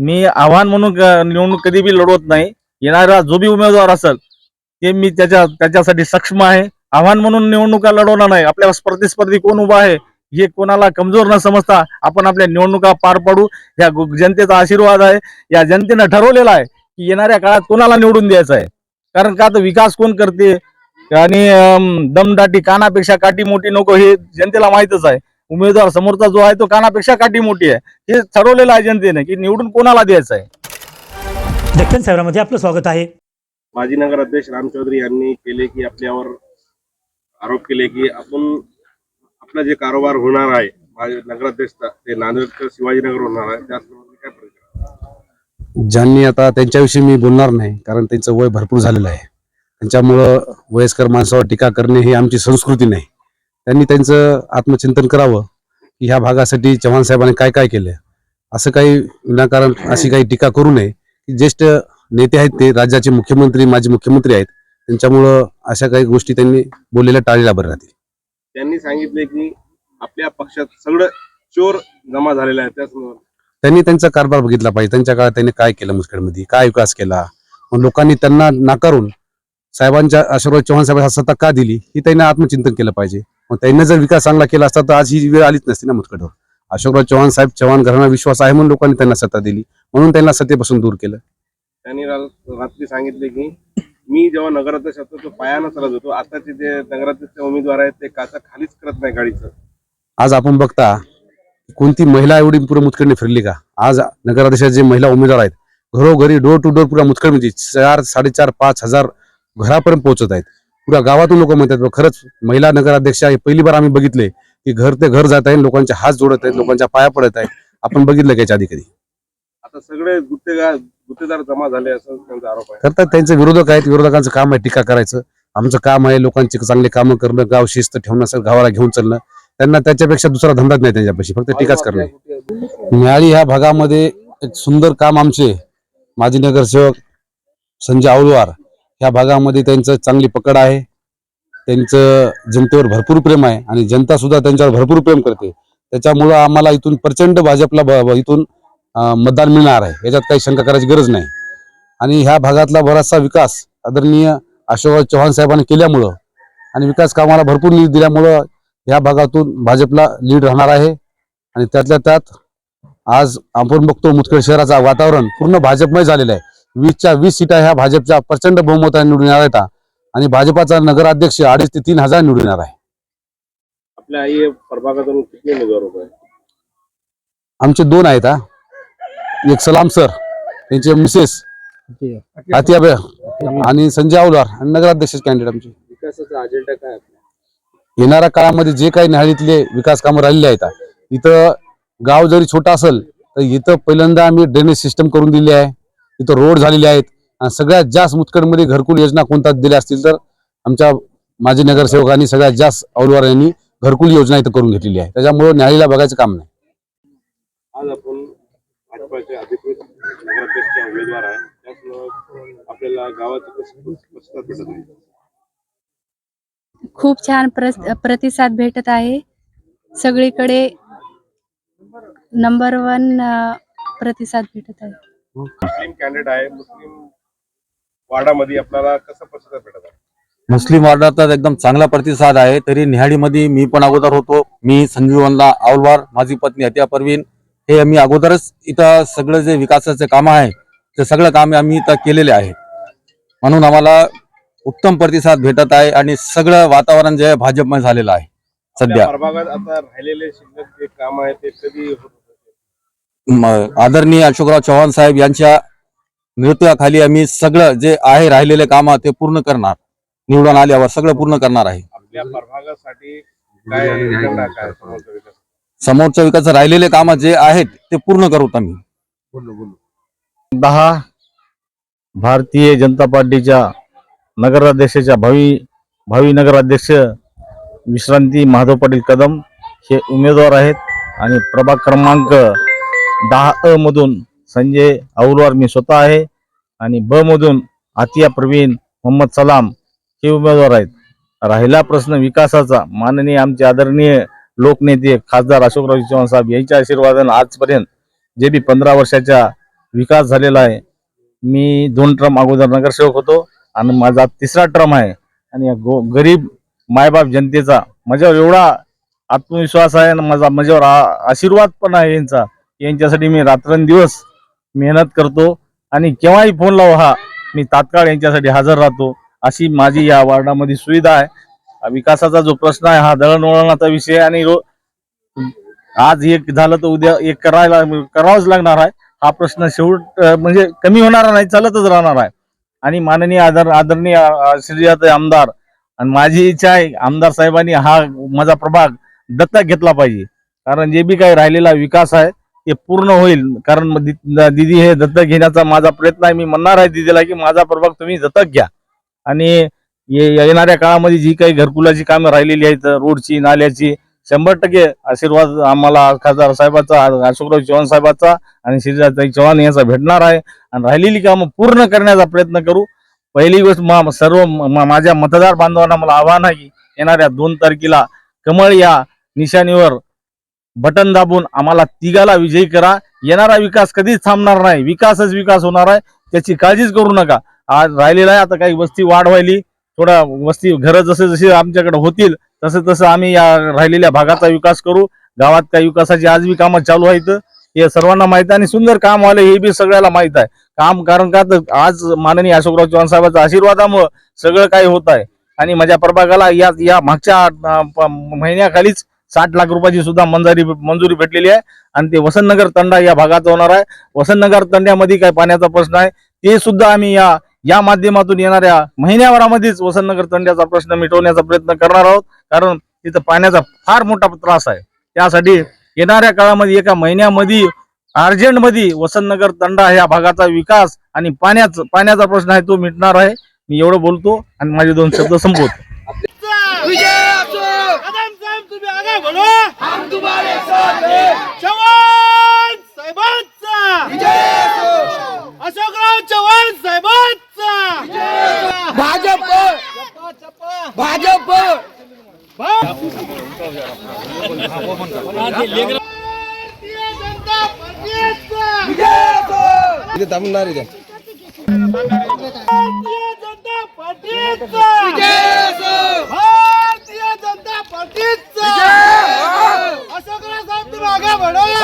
मी आव्हान म्हणून निवडणूक कधी बी लढवत नाही. येणारा जो बी उमेदवार असेल ते मी त्याच्या त्याच्यासाठी सक्षम आहे. आव्हान म्हणून निवडणुका लढवणार नाही. आपल्या प्रतिस्पर्धी कोण उभा आहे हे कोणाला कमजोर न समजता आपण आपल्या निवडणुका पार पाडू. या जनतेचा आशीर्वाद आहे. या जनतेनं ठरवलेला आहे की येणाऱ्या काळात कोणाला निवडून द्यायचं आहे? कारण का तर विकास कोण करते? आणि दमदाटी कानापेक्षा काठी मोठी नको हे जनतेला माहीतच आहे. उमेदवार समोरचा जो आहे तो कानापेक्षा काठी मोठी आहे. हे ठरवलेलं आहे जनतेने की निवडून कोणाला द्यायचं आहे? दक्षिण शहरामध्ये आपलं स्वागत आहे. माजी नगर अध्यक्ष राम चौधरी यांनी केले की आपल्यावर आरोप केले की आपण आपला जे कारोबार होणार आहे माजी नगराध्यक्ष ते नांदेडकर शिवाजीनगर होणार आहे त्या संदर्भात काय प्रतिक्रिया ज्यांनी आता त्यांच्याविषयी मी बोलणार नाही कारण त्यांचं वय भरपूर झालेलं आहे. त्यांच्यामुळं वयस्कर माणसावर टीका करणे ही आमची संस्कृती नाही. त्यांनी त्यांचं आत्मचिंतन करावं की ह्या भागासाठी चव्हाण साहेबांनी काय काय केलं असं काही विनाकारण अशी काही टीका करू नये. की ज्येष्ठ नेते आहेत ते राज्याचे मुख्यमंत्री माजी मुख्यमंत्री आहेत त्यांच्यामुळं अशा काही गोष्टी त्यांनी बोललेल्या टाळलेल्या बरं राहतील. त्यांनी सांगितले की आपल्या पक्षात सगळं चोर जमा झालेलं आहे त्या संदर्भात त्यांनी त्यांचा कारभार बघितला पाहिजे. त्यांच्या काळात त्यांनी काय केलं मुसखेडमध्ये काय विकास केला? मग लोकांनी त्यांना नाकारून साहेबांच्या आशीर्वाद चव्हाण साहेब सत्ता का दिली? ही त्यांनी आत्मचिंतन केलं पाहिजे. मग त्यांनी जर विकास चांगला केला असता तर आज ही वेळ आलीच नसती ना मुतकडवर अशोकराव चव्हाण साहेब चव्हाण घराणा विश्वास आहे म्हणून लोकांनी त्यांना सत्ता दिली. म्हणून त्यांना सत्तेपासून दूर केलं. त्यांनी रात्री सांगितले की मी जेव्हा नगराध्यक्ष होतो तो पायानं चालत होतो. आताचे जे नगराध्यक्ष उमेदवार आहेत ते काचा खालीच करत नाही गाडीचं. आज आपण बघता कोणती महिला एवढी पुढे मुतकडने फिरली का? आज नगराध्यक्षाचे जे महिला उमेदवार आहेत घरोघरी डोर टू डोर पुऱ्या मुतकडमध्ये चार साडेचार पाच हजार घरापर्यंत पोहोचत आहेत. पुऱ्या गावातून लोक म्हणतात "बा, खरंच महिला नगराध्यक्ष आहे. पहिली बार आम्ही बघितले की घर ते घर जात आहे लोकांचे हात जोडत आहेत लोकांच्या पाया पडत आहेत. आपण बघितलं का याच्या आधी कधी? आता सगळे गुत्तेगार गुत्तेदार जमा झाले असं त्यांचा आरोप आहे. करतात त्यांचे विरोधक आहेत विरोधकांचं काम आहे टीका करायचं. आमचं काम आहे लोकांची चांगले कामं करणं गाव शिस्त ठेवणं असं गावाला घेऊन चालणं. त्यांना त्याच्यापेक्षा दुसरा धंदाच नाही त्यांच्यापाशी फक्त टीकाच करणे. न्याळी ह्या भागामध्ये एक सुंदर काम आमचे माजी नगरसेवक संजय आवळवार ह्या भागामध्ये त्यांचं चांगली पकड आहे. त्यांचं जनतेवर भरपूर प्रेम आहे आणि जनता सुद्धा त्यांच्यावर भरपूर प्रेम करते. त्याच्यामुळं आम्हाला इथून प्रचंड भाजपला ब- इथून मतदान मिळणार आहे. याच्यात काही शंका करायची गरज नाही. आणि ह्या भागातला बराचसा विकास आदरणीय अशोकराव चव्हाण साहेबांनी केल्यामुळं आणि विकास कामाला भरपूर निधी दिल्यामुळं ह्या भागातून भाजपला लीड राहणार आहे. आणि त्यातल्या त्यात आज आपण बघतो मुदखेड शहराचा वातावरण पूर्ण भाजपमय झालेलं आहे. वीसच्या वीस सीटा ह्या भाजपच्या प्रचंड बहुमताने निवडून येणार आहेत. आणि भाजपाचा नगराध्यक्ष अडीच ते तीन हजार निवडून येणार आहे. आपल्या आई प्रभागातून किती उमेदवार होत आहे आमचे दोन आहेत हा. एक सलाम सर त्यांचे मिसेस आतियाबे आणि संजय आवलार आणि नगराध्यक्ष कॅन्डिडेट आमचे. विकासाचा अजेंडा काय आपला? येणाऱ्या काळामध्ये जे काही न्याहाळीतले विकास कामं राहिलेले आहेत इथं गाव जरी छोटा असेल तर इथं पहिल्यांदा आम्ही ड्रेनेज सिस्टम करून दिली आहे. इथं रोड झालेले आहेत. आणि सगळ्यात जास्त मुतकडमध्ये घरकुल योजना कोणत्या दिल्या असतील तर आमच्या माजी नगरसेवकांनी सगळ्यात जास्त औलवार यांनी घरकुल योजना इथं करून घेतलेली आहे. त्याच्यामुळे न्याहाळीला बघायचं काम नाही. आज आपण भाजपाचे अधिकृत नगराध्यक्ष उमेदवार आहे. आपल्याला आहे? खूप छान प्रतिसाद भेटत आहे. सगळीकडे नंबर वन प्रतिसाद भेटत आहे. मुस्लिम कॅन्डिडेट आहे मुस्लिम वार्डामध्ये आपल्याला कसं प्रतिसाद भेटत आहे? मुस्लिम वार्डाचा एकदम चांगला प्रतिसाद आहे. तरी निहाडीमध्ये मी पण अगोदर होतो. मी संजीवनला आवलवार माझी पत्नी हत्या परवीन. हे आम्ही अगोदरच इथं सगळं जे विकासाचे काम आहे ते सगळं काम आम्ही इथं केलेले आहे. म्हणून आम्हाला उत्तम प्रतिसाद भेटत आहे आणि सगळं वातावरण जे आहे भाजपमय झालेलं आहे सध्या. प्रभागात आता राहिलेले शिल्लक जे काम आहे ते कधी होत आदरणीय अशोकराव चव्हाण साहेब यांच्या नेतृत्वाखाली आम्ही सगळं जे आहे राहिलेले काम ते पूर्ण करणार. निवडून आल्यावर सगळं पूर्ण करणार आहे. आपल्या प्रभागासाठी काय अजेंडा काय समोरचा विकास? समोरच्या विकास राहिलेले काम जे आहेत ते पूर्ण करू आम्ही. दहा भारतीय जनता पार्टीच्या नगराध्यक्षाच्या भावी भावी नगराध्यक्ष विश्रांती माधव पाटील कदम हे उमेदवार आहेत आणि प्रभाग क्रमांक दहा अ मधून संजय औलवार मी स्वतः आहे आणि ब मधून आतिया प्रवीण मोहम्मद सलाम हे उमेदवार आहेत. राहिला प्रश्न विकासाचा. माननीय आमचे आदरणीय लोकनेते खासदार अशोकराव चव्हाण साहेब यांच्या आशीर्वादानं आजपर्यंत जे बी पंधरा वर्षाचा विकास झालेला आहे मी दोन ट्रम अगोदर नगरसेवक होतो आणि माझा तिसरा ट्रम आहे. आणि या गो गरीब मायबाप जनतेचा माझ्यावर एवढा आत्मविश्वास आहे आणि माझा माझ्यावर आशीर्वाद पण आहे यांचा. यांच्यासाठी मी रात्रंदिवस मेहनत करतो आणि केव्हाही फोन लावा हा मी तात्काळ यांच्यासाठी हजर राहतो अशी माझी या वार्डामध्ये सुविधा आहे. विकासाचा जो प्रश्न आहे हा दळणवळणाचा विषय आणि रो- आज एक झालं तर उद्या एक करायला करावंच लागणार आहे. हा प्रश्न शेवट म्हणजे कमी होणार नाही चालतच राहणार आहे. आणि माननीय आदर आदरणीय अं, श्रीजात आमदार आणि माझी इच्छा आहे आमदार साहेबांनी हा माझा प्रभाग दत्तक घेतला पाहिजे. कारण जे बी काही राहिलेला विकास आहे ते पूर्ण होईल. कारण मग दि- दिदी हे दत्तक घेण्याचा माझा प्रयत्न आहे. मी म्हणणार आहे दिदीला की माझा प्रभाग तुम्ही दत्तक घ्या. आणि ये- येणाऱ्या काळामध्ये जी काही घरकुलाची कामं राहिलेली आहेत रोडची नाल्याची शंभर टक्के आशीर्वाद आम्हाला खासदार साहेबाचा अशोकराव चव्हाण साहेबाचा आणि श्रीराजताई चव्हाण यांचा भेटणार आहे. आणि राहिलेली कामं पूर्ण करण्याचा प्रयत्न करू. पहिली गोष्ट मा- सर्व म- माझ्या मतदार बांधवांना मला आव्हान आहे की येणाऱ्या दोन तारखेला कमळ या निशाणीवर बटन दाबून आम्हाला तिघाला विजयी करा. येणारा विकास कधीच थांबणार नाही. विकासच विकास होणार आहे. त्याची काळजीच करू नका. आज राहिलेला आहे. आता काही वस्ती वाढ व्हायली. थोडा वस्ती घरं जसे जसे आमच्याकडे होतील तसं तसं आम्ही या राहिलेल्या भागाचा विकास करू. गावात काही विकासाची आज बी कामं चालू आहेत. हे सर्वांना माहीत आहे आणि सुंदर काम व्हायला हे बी सगळ्याला माहीत आहे. काम कारण का तर आज माननीय अशोकराव चव्हाण साहेबांच्या आशीर्वादामुळं सगळं काही होत आहे. आणि माझ्या प्रभागाला या या मागच्या महिन्याखालीच साठ लाख रुपयाची सुद्धा मंजुरी मंजुरी भेटलेली आहे. आणि ते वसंतनगर तंडा या भागात होणार आहे. वसंतनगर तंड्यामध्ये काय पाण्याचा प्रश्न आहे. ते सुद्धा आम्ही या या माध्यमातून येणाऱ्या महिन्याभरामध्येच वसंतनगर तंड्याचा प्रश्न मिटवण्याचा प्रयत्न करणार आहोत. कारण तिथं पाण्याचा फार मोठा त्रास आहे. त्यासाठी येणाऱ्या काळामध्ये एका महिन्यामध्ये अर्जंटमध्ये वसंतनगर तंडा ह्या भागाचा विकास आणि पाण्याचा पाण्याचा प्रश्न आहे तो मिटणार आहे. मी एवढं बोलतो आणि माझे दोन शब्द संपवतो. कदम साहेब तुम्ही आगे बढ़ो हम तुम्हारे साथ हैं। चव्हाण साहेबांचा. अशोकराव चव्हाण साहेबांचा. भाजप. भाजप. पार्टीचा. इथे थांबणार आहे भारतीय जनता पार्टीचा. पाटील असं करा साहेब तुम्ही आगा भडवला!